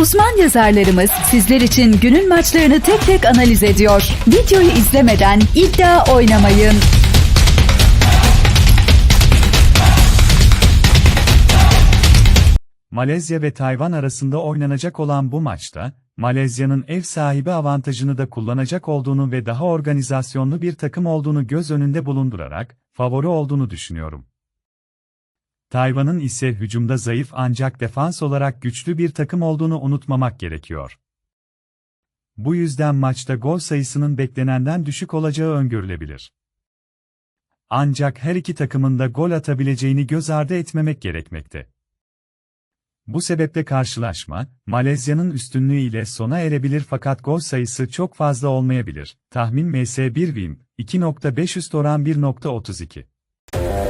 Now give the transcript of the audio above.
Uzman yazarlarımız sizler için günün maçlarını tek tek analiz ediyor. Videoyu izlemeden iddia oynamayın. Malezya ve Tayvan arasında oynanacak olan bu maçta, Malezya'nın ev sahibi avantajını da kullanacak olduğunu ve daha organizasyonlu bir takım olduğunu göz önünde bulundurarak, favori olduğunu düşünüyorum. Tayvan'ın ise hücumda zayıf ancak defans olarak güçlü bir takım olduğunu unutmamak gerekiyor. Bu yüzden maçta gol sayısının beklenenden düşük olacağı öngörülebilir. Ancak her iki takımın da gol atabileceğini göz ardı etmemek gerekmekte. Bu sebeple karşılaşma, Malezya'nın üstünlüğü ile sona erebilir fakat gol sayısı çok fazla olmayabilir. Tahmin MS1 Vim, 2.5 üst oran 1.32.